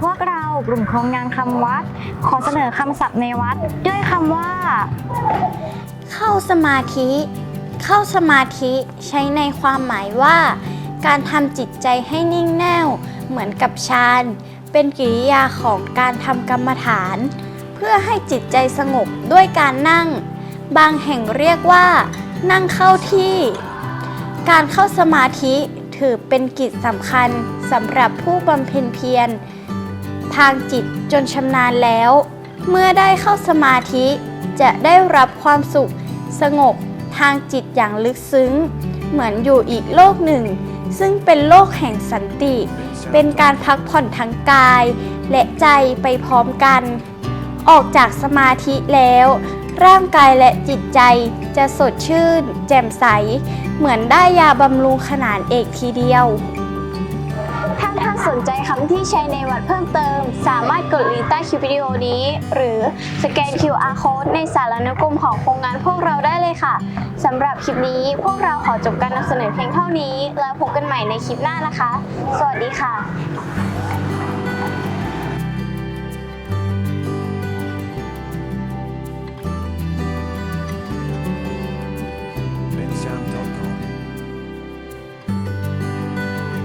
พวกเรากลุ่มโครงงานคำวัด ขอเสนอคำศัพท์ในวัด ด้วยคำว่า เข้าสมาธิ เข้าสมาธิใช้ในความหมายว่า การทำจิตใจให้นิ่งแน่ว เหมือนกับฌานเป็นกิริยาของการทำกรรมฐาน เพื่อให้จิตใจสงบด้วยการนั่ง บางแห่งเรียกว่า นั่งเข้าที่ การเข้าสมาธิถือเป็นกิจสำคัญสำหรับผู้บำเพ็ญเพียร ทางจิตจนชำนาญแล้ว เมื่อได้เข้าสมาธิจะได้รับความสุขสงบทางจิตอย่างลึกซึ้ง เหมือนอยู่อีกโลกหนึ่ง ซึ่งเป็นโลกแห่งสันติ เป็นการพักผ่อนทั้งกาย และใจไปพร้อมกัน ออกจากสมาธิแล้ว ร่างกายและจิตใจจะสดชื่น แจ่มใส เหมือนได้ยาบำรุงขนาดเอกทีเดียว สนใจคำที่ใช้ในวัดเพิ่มเติม สามารถกดลิงก์ใต้คลิปวิดีโอนี้ หรือสแกน QR code ในสารนุกรมของโครงงานพวกเราได้เลยค่ะสำหรับคลิปนี้พวกเราขอจบการนำเสนอเพียงเท่านี้ แล้วพบกันใหม่ในคลิปหน้านะคะ สวัสดีค่ะ